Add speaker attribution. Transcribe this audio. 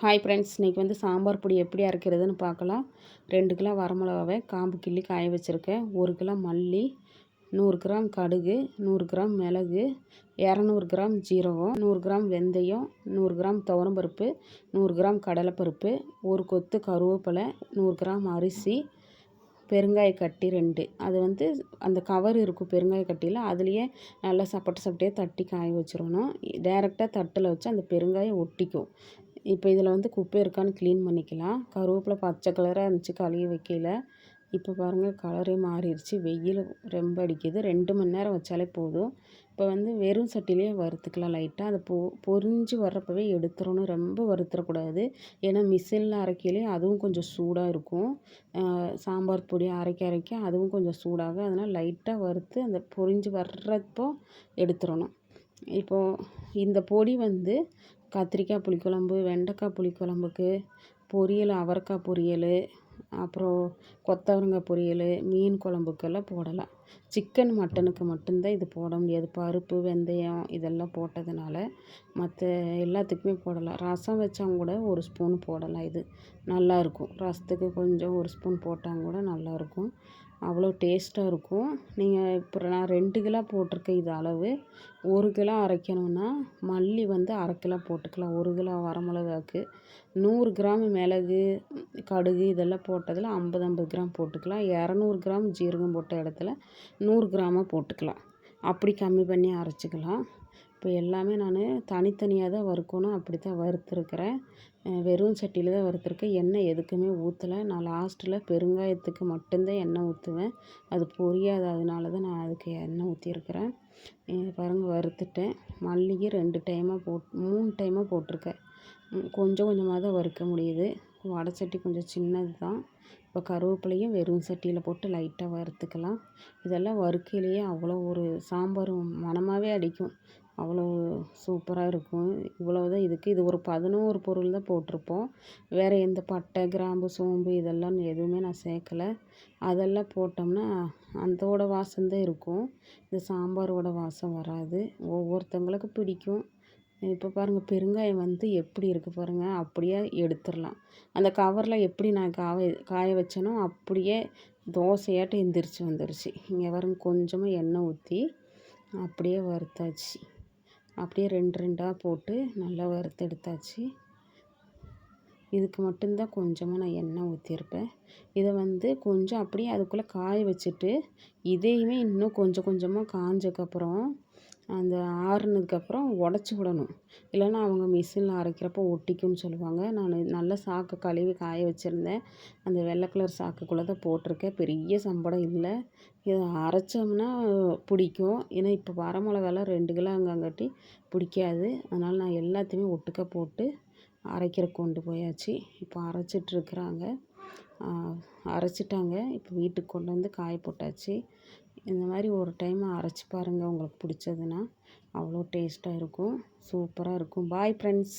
Speaker 1: Hi friends இன்றைக்கி வந்து சாம்பார் பொடி எப்படி அரைக்கிறதுன்னு பார்க்கலாம். ரெண்டு கிலோ வரமிளகாவை காம்பு கிள்ளி காய வச்சுருக்கேன். ஒரு கிலோ மல்லி நூறு கிராம் கடுகு நூறு கிராம் மிளகு இரநூறு கிராம் ஜீரகம் நூறு கிராம் வெந்தயம் நூறு கிராம் துவரம்பருப்பு நூறு கிராம் கடலைப்பருப்பு ஒரு கொத்து கருவேப்பிலை நூறு கிராம் அரிசி பெருங்காய கட்டி ரெண்டு. அது வந்து அந்த கவர் இருக்கும் பெருங்காய கட்டியில் அதுலேயே நல்லா சப்பட்டு சப்பட்டியாக தட்டி காய வச்சிடணும் டேரெக்டாக தட்டில் வச்சு அந்த பெருங்காயம் ஒட்டிக்கும். இப்போ இதில் வந்து குப்பை இருக்கான்னு க்ளீன் பண்ணிக்கலாம். கருவேப்பிலை பச்சை கலராக இருந்துச்சு கழுவி வைக்கல. இப்போ பாருங்கள் கலரே மாறிடுச்சு. வெயில் ரொம்ப அடிக்குது. ரெண்டு மணி நேரம் வச்சாலே போதும். இப்போ வந்து வெறும் சட்டிலேயே வறுத்துக்கலாம் லைட்டாக அதை பொ பொரிஞ்சு வர்றப்பவே எடுத்துடணும். ரொம்ப வறுத்துடக்கூடாது. ஏன்னா மிஷினில் அரைக்கலே அதுவும் கொஞ்சம் சூடாக இருக்கும். சாம்பார் பொடி அரைக்க அரைக்க அதுவும் கொஞ்சம் சூடாகும். அதனால் லைட்டாக வறுத்து அந்த பொரிஞ்சு வர்றப்போ எடுத்துடணும். இப்போது இந்த பொடி வந்து கத்திரிக்காய் புளிக்குழம்பு வெண்டைக்காய் புளிக்குழம்புக்கு பொரியல் அவரைக்காய் பொரியல் அப்புறம் கொத்தவரங்காய் பொரியல் மீன் குழம்புக்கெல்லாம் போடலாம். சிக்கன் மட்டனுக்கு மட்டும்தான் இது போட முடியாது. பருப்பு வெந்தயம் இதெல்லாம் போட்டதுனால மற்ற எல்லாத்துக்குமே போடலாம். ரசம் வச்சால் கூட ஒரு ஸ்பூன் போடலாம் இது. நல்லாயிருக்கும். ரசத்துக்கு கொஞ்சம் ஒரு ஸ்பூன் போட்டால் கூட நல்லாயிருக்கும். அவ்வளோ டேஸ்ட்டாக இருக்கும். நீங்கள் இப்போ நான் ரெண்டு கிலோ போட்டிருக்கேன் இது அளவு. ஒரு கிலோ அரைக்கணும்னா மல்லி வந்து அரை கிலோ போட்டுக்கலாம். ஒரு கிலோ வரமிளகாக்கு நூறு கிராம் மிளகு கடுகு இதெல்லாம் போட்டதில் ஐம்பது ஐம்பது கிராம் போட்டுக்கலாம். இரநூறு கிராம் ஜீரகம் போட்ட இடத்துல நூறு கிராமாக போட்டுக்கலாம். அப்படி கம்மி பண்ணி அரைச்சிக்கலாம். இப்போ எல்லாமே நான் தனித்தனியாக தான் வறுக்கணும். அப்படி தான் வறுத்துருக்கிறேன் வெறும் சட்டியில் தான் வறுத்துருக்கேன். எண்ணெய் எதுக்குமே ஊற்றலை நான் லாஸ்ட்டில் பெருங்காயத்துக்கு மட்டும்தான் எண்ணெய் ஊற்றுவேன் அது பொரியாது. அதனால தான் நான் அதுக்கு எண்ணெய் ஊற்றிருக்கிறேன் பாருங்கள் வறுத்துட்டேன். மல்லிகை ரெண்டு டைமாக போட் மூணு டைமாக போட்டிருக்கேன். கொஞ்சம் கொஞ்சமாக தான் வறுக்க முடியுது. வடை சட்டி கொஞ்சம் சின்னது தான். இப்போ கருவேப்பிலையும் வெறும் சட்டியில் போட்டு லைட்டாக வறுத்துக்கலாம். இதெல்லாம் வறுக்கையிலேயே அவ்வளோ ஒரு சாம்பார் மணமாகவே அடிக்கும். அவ்வளோ சூப்பராக இருக்கும். இவ்வளோ தான் இதுக்கு. இது ஒரு பதினோரு பொருள் தான் போட்டிருப்போம். வேறு எந்த பட்டை கிராம்பு சோம்பு இதெல்லாம் எதுவுமே நான் சேர்க்கலை. அதெல்லாம் போட்டோம்னா அதோட வாசம் தான் இருக்கும். இந்த சாம்பாரோட வாசம் வராது. ஒவ்வொருத்தவங்களுக்கு பிடிக்கும். இப்போ பாருங்கள் பெருங்காயம் வந்து எப்படி இருக்குது பாருங்கள் அப்படியே எடுத்துடலாம். அந்த கவரில் எப்படி நான் காய காய வச்சேனோ அப்படியே தோசையாட்டம் எந்திரிச்சு வந்துருச்சு. இங்கே பாருங்க கொஞ்சமாக எண்ணெய் ஊற்றி அப்படியே வறுத்தாச்சு. அப்படியே ரெண்டு ரெண்டாக போட்டு நல்லா வறுத்து எடுத்தாச்சு. இதுக்கு மட்டும்தான் கொஞ்சமாக நான் எண்ணெய் ஊற்றிருப்பேன் இதை வந்து கொஞ்சம் அப்படியே அதுக்குள்ளே காய வச்சுட்டு இதையுமே இன்னும் கொஞ்சம் கொஞ்சமாக காஞ்சக்கப்புறம் அந்த ஆறுனதுக்கப்புறம் உடச்சி விடணும். இல்லைன்னா அவங்க மிஷினில் அரைக்கிறப்போ ஒட்டிக்கும்னு சொல்லுவாங்க. நான் நல்ல சாக்கு கழுவி காய வச்சுருந்தேன். அந்த வெள்ளை கலர் சாக்குக்குள்ளே தான் போட்டிருக்கேன். பெரிய சம்படம் இல்லை. இதை அரைச்சோம்னா பிடிக்கும். ஏன்னா இப்போ வரமிளகாலாம் ரெண்டு கிலோ அங்கங்காட்டி பிடிக்காது. அதனால் நான் எல்லாத்தையுமே ஒட்டுக்க போட்டு அரைக்கிற கொண்டு போயாச்சு. இப்போ அரைச்சிட்ருக்குறாங்க. அரைச்சிட்டாங்க. இப்போ வீட்டுக்கு கொண்டு வந்து காய போட்டாச்சு. இந்த மாதிரி ஒரு டைம் அரைச்சி பாருங்கள் உங்களுக்கு பிடிச்சதுன்னா. அவ்வளோ டேஸ்ட்டாக இருக்கும். சூப்பராக இருக்கும். Bye friends